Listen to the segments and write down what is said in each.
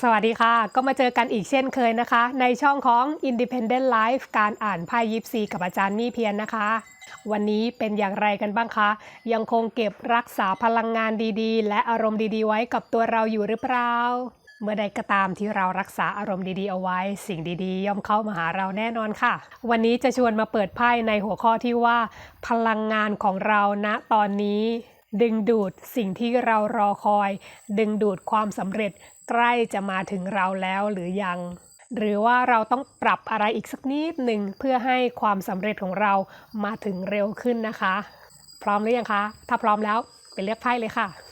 สวัสดีค่ะ ก็มาเจอกันอีกเช่นเคยนะคะ ในช่องของ Independent Life การอ่านไพ่ยิปซีกับอาจารย์มี่เพียรนนะคะ วันนี้เป็นอย่างไรกันบ้างคะ ยังคงเก็บรักษาพลังงานดีๆ และอารมณ์ดีๆ ไว้กับตัวเราอยู่หรือเปล่า เมื่อใดก็ตามที่เรารักษาอารมณ์ดีๆเอาไว้ สิ่งดีๆ ย่อมเข้ามาหาเราแน่นอนค่ะ วันนี้จะชวนมาเปิดไพ่ในหัวข้อที่ว่า พลังงานของเราณตอนนี้ ดึงดูดสิ่งที่เรารอคอย ดึงดูดความสำเร็จใกล้จะมาถึงเราแล้วหรือยัง หรือว่าเราต้องปรับอะไรอีกสักนิดหนึ่งเพื่อให้ความสำเร็จของเรามาถึงเร็วขึ้นนะคะ พร้อมหรือยังคะ ถ้าพร้อมแล้วไปเลือกไพ่เลยค่ะ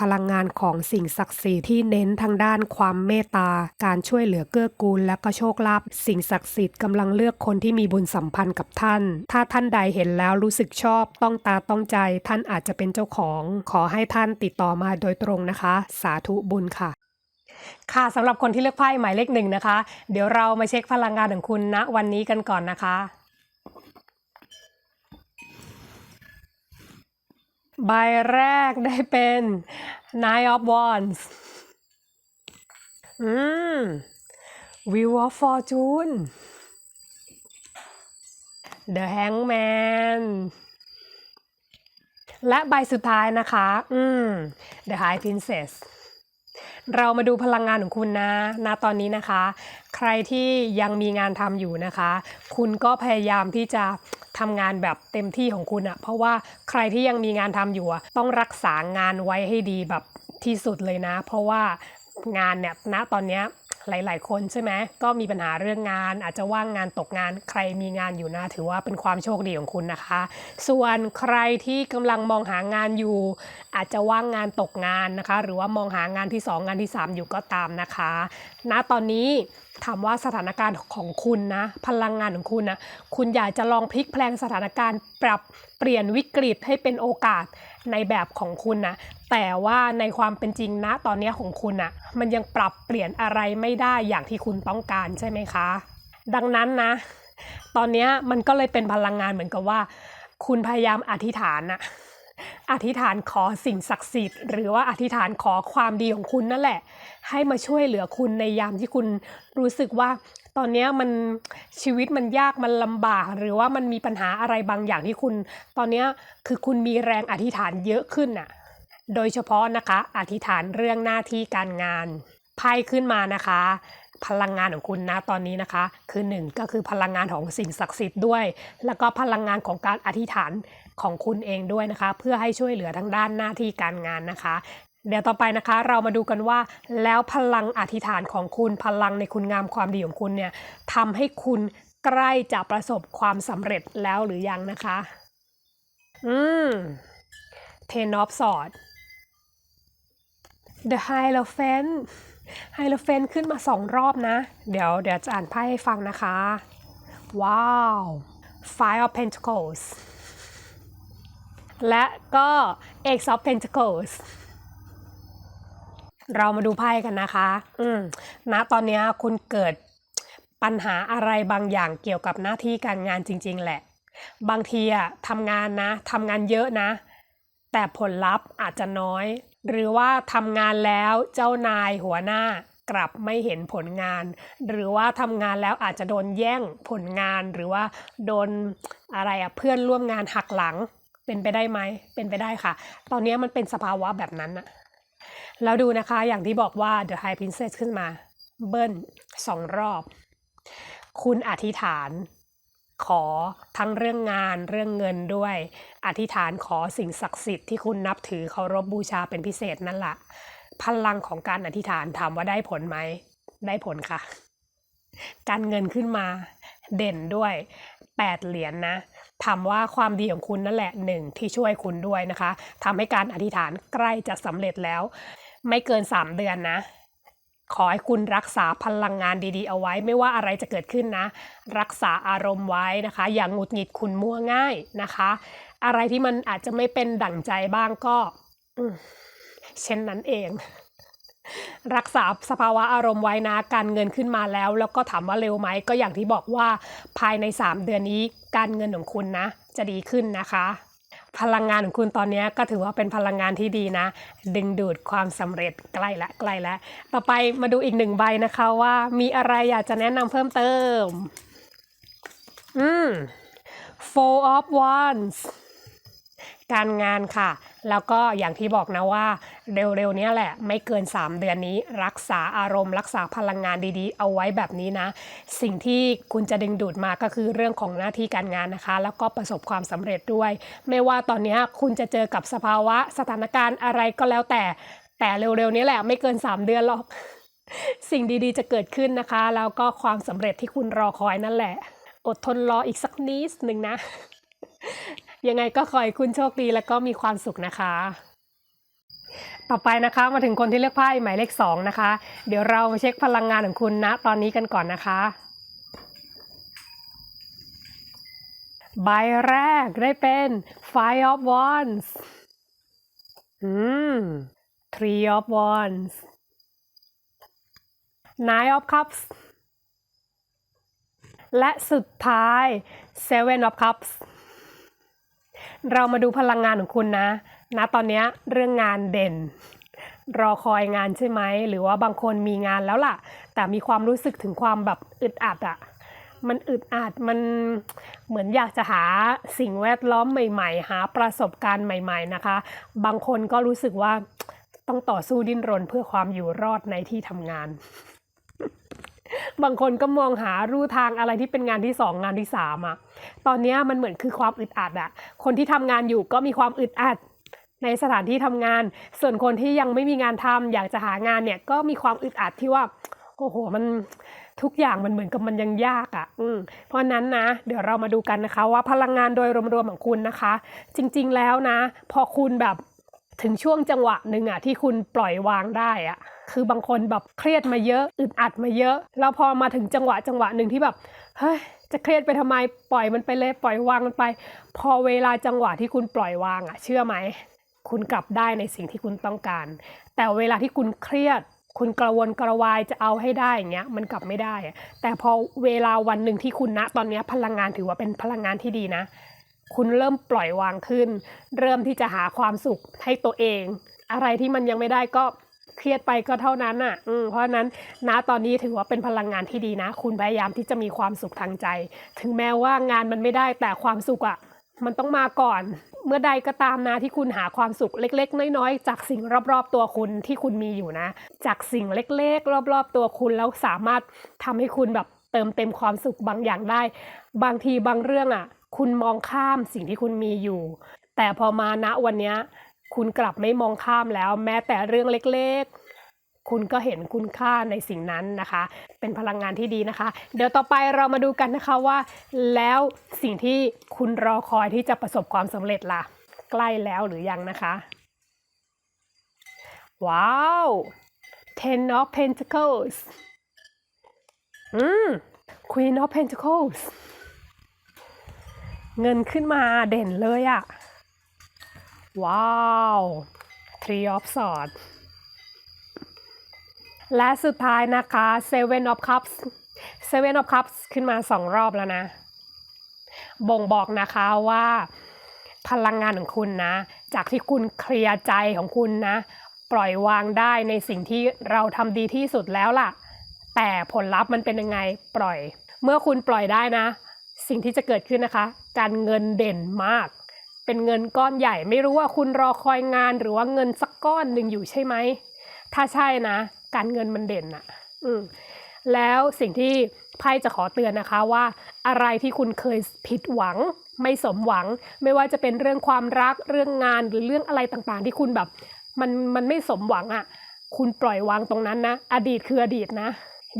พลังงานของสิ่งศักดิ์สิทธิ์ที่เน้นทางด้านความเมตตา การช่วยเหลือเกื้อกูล และก็โชคลาภสิ่งศักดิ์สิทธิ์กำลังเลือกคนที่มีบุญสัมพันธ์กับท่าน ถ้าท่านใดเห็นแล้วรู้สึกชอบต้องตาต้องใจ ท่านอาจจะเป็นเจ้าของ ขอให้ท่านติดต่อมาโดยตรงนะคะ สาธุบุญค่ะค่ะสำหรับคนที่เลือกไพ่หมายเลขหนึ่งนะคะ เดี๋ยวเรามาเช็คพลังงานของคุณณวันนี้กันก่อนนะคะ ใบแรกได้เป็น Nine of Wands อืม Wheel of Fortune The Hangman และใบสุดท้ายนะคะ อืม The High Princess เรามาดูพลังงานของคุณนะ ณ ตอนนี้นะคะ ใครที่ยังมีงานทำอยู่นะคะ คุณก็พยายามที่จะทำงานแบบเต็มที่ของคุณอะเพราะว่าใครที่ยังมีงานทำอยู่อะต้องรักษางานไว้ให้ดีแบบที่สุดเลยนะ เพราะว่างานเนี่ยณตอนเนี้ย หลาย ๆ คนใช่ไหมก็มีปัญหาเรื่องงาน อาจจะว่างงานตกงานใครมีงานอยู่นะ ถือว่าเป็นความโชคดีของคุณนะคะ ส่วนใครที่กำลังมองหางานอยู่ อาจจะว่างงานตกงานนะคะ หรือว่ามองหางานที่ 2 งานที่ 3 อยู่ก็ตามนะคะณตอนนี้ถามว่าสถานการณ์ของคุณนะ พลังงานของคุณนะ คุณอยากจะลองพลิกแพลงสถานการณ์ปรับเปลี่ยนวิกฤตให้เป็นโอกาส ในแบบของคุณนะแต่ว่าในความเป็นจริงนะตอนนี้ของคุณนะมันยังปรับเปลี่ยนอะไรไม่ได้อย่างที่คุณต้องการใช่ไหมคะ ดังนั้นนะ ตอนนี้มันก็เลยเป็นพลังงานเหมือนกับว่า คุณพยายามอธิษฐานนะอธิษฐานขอสิ่งศักดิ์สิทธิ์หรือว่าอธิษฐานขอความดีของคุณนั่นแหละ ให้มาช่วยเหลือคุณในยามที่คุณรู้สึกว่า ตอนนี้มันชีวิตมันยากมันลำบาก หรือว่ามันมีปัญหาอะไรบางอย่างที่คุณ ตอนนี้คือคุณมีแรงอธิษฐานเยอะขึ้นน่ะโดยเฉพาะนะคะ อธิษฐานเรื่องหน้าที่การงานไพ่ขึ้นมานะคะ พลังงานของคุณนะตอนนี้นะคะ คือหนึ่งก็คือพลังงานของสิ่งศักดิ์สิทธิ์ด้วย แล้วก็พลังงานของการอธิษฐานของคุณเองด้วยนะคะ เพื่อให้ช่วยเหลือทางด้านหน้าที่การงานนะคะ เดี๋ยวต่อไปนะคะเรามาดูกันว่า แล้วพลังอธิษฐานของคุณพลังในคุณงามความดีของคุณเนี่ยทำให้คุณใกล้จะประสบความสำเร็จแล้วหรือยังนะคะ อืม Ten of Swords The Hierophant Hierophant ขึ้นมาสองรอบนะ เดี๋ยวเดี๋ยวจะอ่านไพ่ให้ฟังนะคะ ว้าว Five of Pentacles และก็ Ace of Pentacles เรามาดูไพ่กันนะคะ อืมณตอนนี้คุณเกิดปัญหาอะไรบางอย่างเกี่ยวกับหน้าที่การงานจริง ๆ แหละ บางทีอะทำงานนะทำงานเยอะนะ แต่ผลลัพธ์อาจจะน้อย หรือว่าทำงานแล้วเจ้านายหัวหน้ากลับไม่เห็นผลงาน หรือว่าทำงานแล้วอาจจะโดนแย่งผลงานหรือว่าโดนอะไรอะเพื่อนร่วมงานหักหลังเป็นไปได้ไหมเป็นไปได้ค่ะ ตอนนี้มันเป็นสภาวะแบบนั้นอะ แล้วดูนะคะอย่างที่บอกว่า The High Princess ขึ้นมา เบิ้ลสองรอบ คุณอธิษฐานขอทั้งเรื่องงานเรื่องเงินด้วย อธิษฐานขอสิ่งศักดิ์สิทธิ์ที่คุณนับถือเคารพบูชาเป็นพิเศษนั่นแหละพลังของการอธิษฐานถามว่าได้ผลไหม ได้ผลค่ะ การเงินขึ้นมาเด่นด้วย 8 เหรียญนนะถามว่าความดีของคุณนั่นแหละหนึ่งที่ช่วยคุณด้วยนะคะทำให้การอธิษฐานใกล้จะสำเร็จแล้ว ไม่เกิน 3 เดือนนะ ขอให้คุณรักษาพลังงานดีๆ เอาไว้ ไม่ว่าอะไรจะเกิดขึ้นนะ รักษาอารมณ์ไว้นะคะ อย่างหงุดหงิดคุณมั่วง่ายนะคะ อะไรที่มันอาจจะไม่เป็นดั่งใจบ้างก็เช่นนั้นเอง รักษาสภาวะอารมณ์ไว้นะการเงินขึ้นมาแล้ว แล้วก็ถามว่าเร็วไหมก็อย่างที่บอกว่าภายใน 3 เดือนนี้การเงินของคุณนะ จะดีขึ้นนะคะ พลังงานของคุณตอนนี้ก็ถือว่าเป็นพลังงานที่ดีนะ ดึงดูดความสำเร็จใกล้ละใกล้ละต่อไปมาดูอีกหนึ่งใบนะคะว่ามีอะไรอยากจะแนะนำเพิ่มเติม อืม four of wands การงานค่ะ แล้วก็อย่างที่บอกนะว่าเร็วๆนี้แหละไม่เกิน 3 เดือนนี้ รักษาอารมณ์ รักษาพลังงานดีๆ เอาไว้แบบนี้นะ สิ่งที่คุณจะดึงดูดมาก็คือเรื่องของหน้าที่การงานนะคะ แล้วก็ประสบความสำเร็จด้วย ไม่ว่าตอนนี้คุณจะเจอกับสภาวะสถานการณ์อะไรก็แล้วแต่แต่เร็วๆนี้แหละไม่เกิน 3 เดือนหรอกสิ่งดีๆ จะเกิดขึ้นนะคะ แล้วก็ความสำเร็จที่คุณรอคอยนั่นแหละ อดทนรออีกสักนิดหนึ่งนะ ยังไงก็ขอให้คุณโชคดีแล้วก็มีความสุขนะคะ ต่อไปนะคะมาถึงคนที่เลือกไพ่หมายเลขสองนะคะ เดี๋ยวเรามาเช็คพลังงานของคุณณตอนนี้กันก่อนนะคะ ใบแรกได้เป็น Five of Wands อืม Three of Wands Nine of Cups และสุดท้าย Seven of Cups เรามาดูพลังงานของคุณนะณตอนนี้เรื่องงานเด่น รอคอยงานใช่ไหม หรือว่าบางคนมีงานแล้วล่ะ แต่มีความรู้สึกถึงความแบบอึดอัดอะมันอึดอัดมันเหมือนอยากจะหาสิ่งแวดล้อมใหม่ ๆ หาประสบการณ์ใหม่ ๆนะคะ บางคนก็รู้สึกว่าต้องต่อสู้ดิ้นรนเพื่อความอยู่รอดในที่ทำงาน บางคนก็มองหารูทางอะไรที่เป็นงานที่สองงานที่สามอะตอนนี้มันเหมือนคือความอึดอัดอะคนที่ทำงานอยู่ก็มีความอึดอัดในสถานที่ทำงาน ส่วนคนที่ยังไม่มีงานทำอยากจะหางานเนี่ยก็มีความอึดอัดที่ว่าโอ้โหมันทุกอย่างมันเหมือนกับมันยังยากอะ่ะ อืมเพราะนั้นนะ เดี๋ยวเรามาดูกันนะคะ ว่าพลังงานโดยรวมๆของคุณนะคะ จริง ๆ แล้วนะ พอคุณแบบ ถึงช่วงจังหวะหนึ่งอะที่คุณปล่อยวางได้อะคือบางคนแบบเครียดมาเยอะอึดอัดมาเยอะ แล้วพอมาถึงจังหวะจังหวะหนึ่งที่แบบเฮ้ยจะเครียดไปทำไมปล่อยมันไปเลยปล่อยวางมันไป พอเวลาจังหวะที่คุณปล่อยวางอะเชื่อไหมคุณกลับได้ในสิ่งที่คุณต้องการ แต่เวลาที่คุณเครียด คุณกระวนกระวายจะเอาให้ได้อย่างเงี้ยมันกลับไม่ได้ แต่พอเวลาวันหนึ่งที่คุณณตอนนี้พลังงานถือว่าเป็นพลังงานที่ดีนะ คุณเริ่มปล่อยวางขึ้น เริ่มที่จะหาความสุขให้ตัวเอง อะไรที่มันยังไม่ได้ก็เครียดไปก็เท่านั้นอะเพราะนั้นณตอนนี้ถือว่าเป็นพลังงานที่ดีนะ คุณพยายามที่จะมีความสุขทางใจ ถึงแม้ว่างานมันไม่ได้แต่ความสุขอะมันต้องมาก่อน เมื่อใดก็ตามนะที่คุณหาความสุขเล็ก ๆ น้อยๆ จากสิ่งรอบๆ ตัวคุณที่คุณมีอยู่นะ จากสิ่งเล็กๆ รอบๆ ตัวคุณแล้วสามารถทำให้คุณแบบเติมเต็มความสุขบางอย่างได้ บางทีบางเรื่องอะ คุณมองข้ามสิ่งที่คุณมีอยู่ แต่พอมาณวันนี้คุณกลับไม่มองข้ามแล้ว แม้แต่เรื่องเล็กๆ คุณก็เห็นคุณค่าในสิ่งนั้นนะคะ เป็นพลังงานที่ดีนะคะ เดี๋ยวต่อไปเรามาดูกันนะคะว่า แล้วสิ่งที่คุณรอคอยที่จะประสบความสำเร็จล่ะ ใกล้แล้วหรือยังนะคะ ว้าว Ten of Pentacles อืม Queen of Pentacles เงินขึ้นมาเด่นเลยอะว้าว Three of Swords และสุดท้ายนะคะ Seven of Cups Seven of Cups ขึ้นมาสองรอบแล้วนะ บ่งบอกนะคะว่าพลังงานของคุณนะ จากที่คุณเคลียร์ใจของคุณนะ ปล่อยวางได้ในสิ่งที่เราทำดีที่สุดแล้วล่ะ แต่ผลลัพธ์มันเป็นยังไงปล่อย เมื่อคุณปล่อยได้นะ สิ่งที่จะเกิดขึ้นนะคะ การเงินเด่นมาก เป็นเงินก้อนใหญ่ ไม่รู้ว่าคุณรอคอยงานหรือว่าเงินสักก้อนหนึ่งอยู่ใช่ไหม ถ้าใช่นะ การเงินมันเด่นอะอืมแล้วสิ่งที่ไพ่จะขอเตือนนะคะว่า อะไรที่คุณเคยผิดหวัง ไม่สมหวัง ไม่ว่าจะเป็นเรื่องความรักเรื่องงานหรือเรื่องอะไรต่างๆ ที่คุณแบบมันมันไม่สมหวังอะ่ะ คุณปล่อยวางตรงนั้นนะ อดีตคืออดีตนะ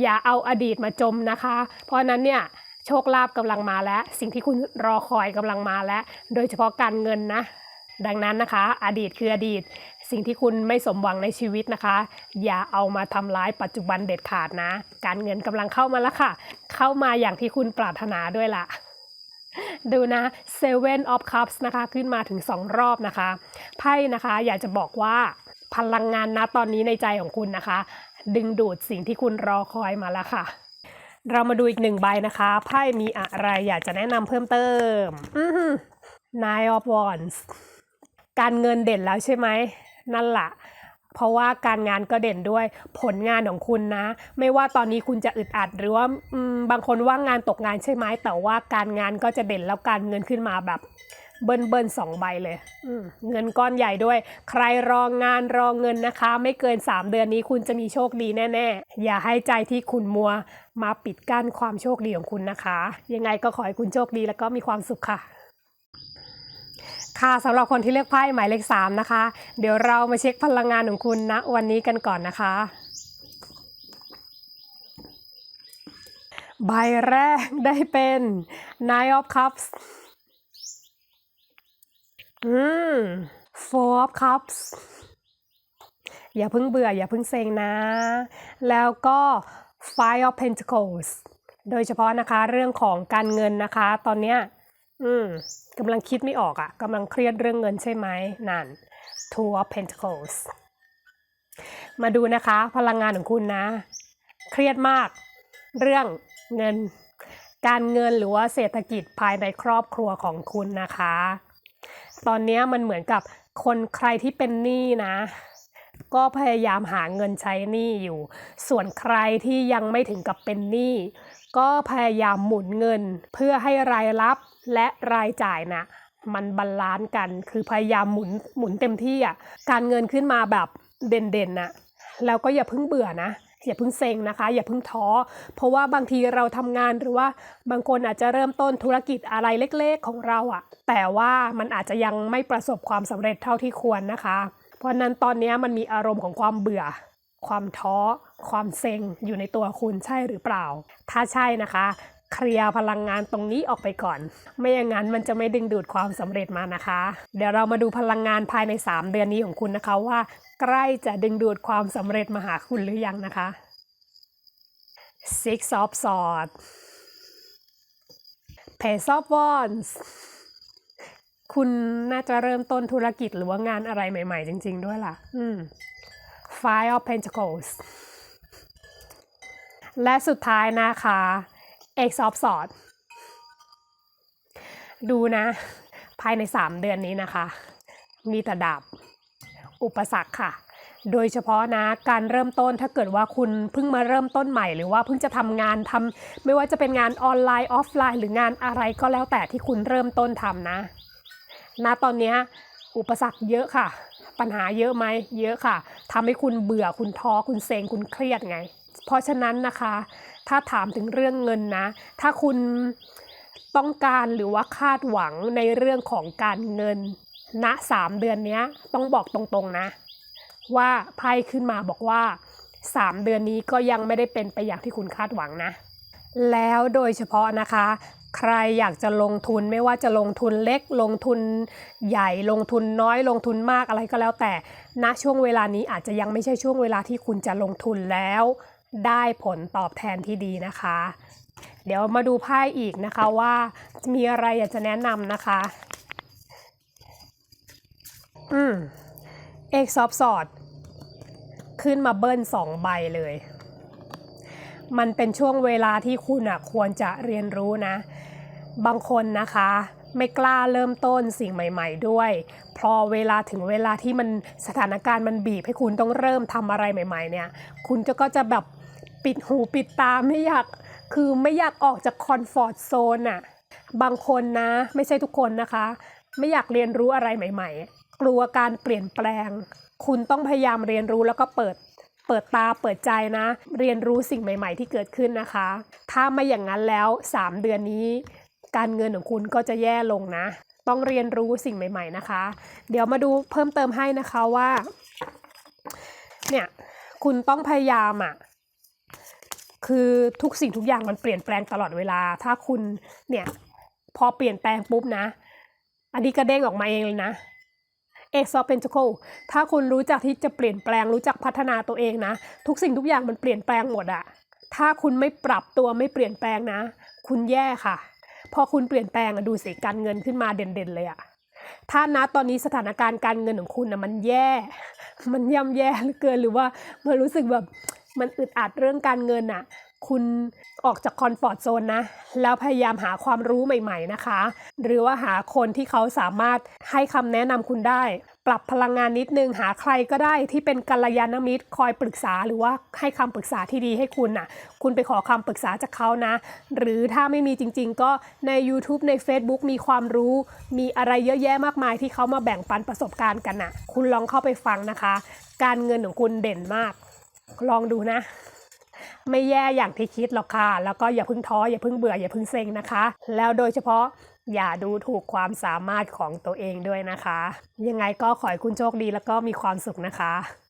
อย่าเอาอดีตมาจมนะคะ เพราะฉะนั้นเนี่ย โชคลาภกำลังมาแล้ว สิ่งที่คุณรอคอยกำลังมาแล้ว โดยเฉพาะการเงินนะ ดังนั้นนะคะ อดีตคืออดีต สิ่งที่คุณไม่สมหวังในชีวิตนะคะ อย่าเอามาทำร้ายปัจจุบันเด็ดขาดนะ การเงินกำลังเข้ามาแล้วค่ะ เข้ามาอย่างที่คุณปรารถนาด้วยล่ะดูนะ Seven of Cups นะคะ ขึ้นมาถึง 2 รอบนะคะ ไพ่นะคะ อยากจะบอกว่าพลังงานนะตอนนี้ในใจของคุณนะคะ ดึงดูดสิ่งที่คุณรอคอยมาแล้วค่ะ เรามาดูอีกหนึ่งใบนะคะไพ่มีอะไรอยากจะแนะนำเพิ่มเติมอืออ Nine of Wands การเงินเด่นแล้วใช่ไหม นั่นแหละ เพราะว่าการงานก็เด่นด้วยผลงานของคุณนะ ไม่ว่าตอนนี้คุณจะอึดอัดหรือว่าบางคนว่างงานตกงานใช่ไหมแต่ว่าการงานก็จะเด่นแล้วการเงินขึ้นมาแบบเบิ้ลเบิ้ลสองใบเลยเงินก้อนใหญ่ด้วย ใครรองงานรองเงินนะคะ ไม่เกิน 3 เดือนนี้คุณจะมีโชคดีแน่ ๆ อย่าให้ใจที่คุณมัวมาปิดกั้นความโชคดีของคุณนะคะ ยังไงก็ขอให้คุณโชคดีแล้วก็มีความสุขค่ะ ค่ะสำหรับคนที่เลือกไพ่หมายเลข3นะคะ เดี๋ยวเรามาเช็คพลังงานของคุณณวันนี้กันก่อนนะคะ ใบแรกได้เป็น Nine of Cups อืม Four of Cups อย่าเพิ่งเบื่อ อย่าเพิ่งเซ็งนะ แล้วก็ Five of Pentacles โดยเฉพาะนะคะเรื่องของการเงินนะคะ ตอนเนี้ย อืมกำลังคิดไม่ออกอะ่ะกำลังเครียดเรื่องเงินใช่ไหมนั่น Two of Pentacles มาดูนะคะ พลังงานของคุณนะ เครียดมาก เรื่องเงิน การเงินหรือว่าเศรษฐกิจภายในครอบครัวของคุณนะคะ ตอนนี้มันเหมือนกับคนใครที่เป็นหนี้นะ ก็พยายามหาเงินใช้หนี้อยู่ ส่วนใครที่ยังไม่ถึงกับเป็นหนี้ก็พยายามหมุนเงินเพื่อให้รายรับ และรายจ่ายนะมันบาลานซ์กันคือพยายามหมุนหมุนเต็มที่อะการเงินขึ้นมาแบบเด่นๆน่ะแล้วก็อย่าเพิ่งเบื่อนะอย่าเพิ่งเซ็งนะคะ อย่าเพิ่งท้อ เพราะว่าบางทีเราทำงานหรือว่าบางคนอาจจะเริ่มต้นธุรกิจอะไรเล็กๆของเราอะแต่ว่ามันอาจจะยังไม่ประสบความสำเร็จเท่าที่ควรนะคะ เพราะนั้นตอนนี้มันมีอารมณ์ของความเบื่อ ความท้อ ความเซ็งอยู่ในตัวคุณใช่หรือเปล่า ถ้าใช่นะคะ เคลียร์พลังงานตรงนี้ออกไปก่อน ไม่อย่างนั้นมันจะไม่ดึงดูดความสำเร็จมานะคะ เดี๋ยวเรามาดูพลังงานภายใน 3 เดือนนี้ของคุณนะคะว่า ใกล้จะดึงดูดความสำเร็จมาหาคุณหรือยังนะคะ Six of Swords Page of Wands คุณน่าจะเริ่มต้นธุรกิจหรือว่างานอะไรใหม่ ๆ จริง ๆ ด้วยล่ะ อืม Five of Pentacles และสุดท้ายนะคะ X of Swords ดูนะ ภายใน 3 เดือนนี้นะคะ มีแต่ดาบอุปสรรคค่ะ โดยเฉพาะนะการเริ่มต้นถ้าเกิดว่าคุณเพิ่งมาเริ่มต้นใหม่ หรือว่าเพิ่งจะทำงานทำไม่ว่าจะเป็นงานออนไลน์ออฟไลน์ หรืองานอะไรก็แล้วแต่ที่คุณเริ่มต้นทำนะณตอนนี้อุปสรรคเยอะค่ะ ปัญหาเยอะไหมเยอะค่ะทำให้คุณเบื่อคุณท้อคุณเซ็งคุณเครียดไง เพราะฉะนั้นนะคะ ถ้าถามถึงเรื่องเงินนะ ถ้าคุณต้องการหรือว่าคาดหวังในเรื่องของการเงินณสามเดือนนี้ต้องบอกตรงๆนะ ว่าไพ่ขึ้นมาบอกว่า3เดือนนี้ก็ยังไม่ได้เป็นไปอย่างที่คุณคาดหวังนะ แล้วโดยเฉพาะนะคะ ใครอยากจะลงทุนไม่ว่าจะลงทุนเล็ก ลงทุนใหญ่ ลงทุนน้อย ลงทุนมากอะไรก็แล้วแต่ณช่วงเวลานี้อาจจะยังไม่ใช่ช่วงเวลาที่คุณจะลงทุนแล้ว ได้ผลตอบแทนที่ดีนะคะ เดี๋ยวมาดูไพ่อีกนะคะว่ามีอะไรอยากจะแนะนำนะคะ อืมเอกซอฟสอด ขึ้นมาเบิ้ลสองใบเลย มันเป็นช่วงเวลาที่คุณอะควรจะเรียนรู้นะ บางคนนะคะไม่กล้าเริ่มต้นสิ่งใหม่ ๆ ด้วย พอเวลาถึงเวลาที่มันสถานการณ์มันบีบให้คุณต้องเริ่มทำอะไรใหม่ ๆ เนี่ย คุณจะก็จะแบบ ปิดหูปิดตาไม่อยากคือไม่อยากออกจากคอนฟอร์ทโซนอะบางคนนะไม่ใช่ทุกคนนะคะ ไม่อยากเรียนรู้อะไรใหม่ ๆ กลัวการเปลี่ยนแปลง คุณต้องพยายามเรียนรู้แล้วก็เปิดเปิดตาเปิดใจนะ เรียนรู้สิ่งใหม่ ๆ ที่เกิดขึ้นนะคะ ถ้าไม่อย่างนั้นแล้ว 3 เดือนนี้ การเงินของคุณก็จะแย่ลงนะ ต้องเรียนรู้สิ่งใหม่ ๆนะคะ เดี๋ยวมาดูเพิ่มเติมให้นะคะว่า เนี่ยคุณต้องพยายามอะ คือทุกสิ่งทุกอย่างมันเปลี่ยนแปลงตลอดเวลา ถ้าคุณเนี่ยพอเปลี่ยนแปลงปุ๊บนะ อันนี้ก็เด้งออกมาเองเลยนะเอ็กซ์เป็น c l e ถ้าคุณรู้จักที่จะเปลี่ยนแปลงรู้จักพัฒนาตัวเองนะ ทุกสิ่งทุกอย่างมันเปลี่ยนแปลงหมดอะถ้าคุณไม่ปรับตัวไม่เปลี่ยนแปลงนะ คุณแย่ค่ะ พอคุณเปลี่ยนแปลงอะดูสิการเงินขึ้นมาเด่นๆเลยอะถ้านะตอนนี้สถานการณ์การเงินของคุณนะมันแย่ มันย่ำแย่เหลือเกินหรือว่ามันรู้สึกแบบ มันอึดอัดเรื่องการเงินอะคุณออกจากคอมฟอร์ทโซนนะ แล้วพยายามหาความรู้ใหม่ๆนะคะ หรือว่าหาคนที่เขาสามารถให้คำแนะนำคุณได้ ปรับพลังงานนิดนึงหาใครก็ได้ที่เป็นกัลยาณมิตรคอยปรึกษาหรือว่าให้คำปรึกษาที่ดีให้คุณน่ะ คุณไปขอคำปรึกษาจากเขานะ หรือถ้าไม่มีจริง ๆ ก็ใน YouTube ใน Facebook มีความรู้ มีอะไรเยอะแยะมากมายที่เขามาแบ่งปันประสบการณ์กันน่ะ คุณลองเข้าไปฟังนะคะ การเงินของคุณเด่นมาก ลองดูนะ ไม่แย่อย่างที่คิดหรอกค่ะ แล้วก็อย่าพึ่งท้ออย่าพึ่งเบื่ออย่าพึ่งเซ็งนะคะ แล้วโดยเฉพาะอย่าดูถูกความสามารถของตัวเองด้วยนะคะ ยังไงก็ขอให้คุณโชคดีแล้วก็มีความสุขนะคะ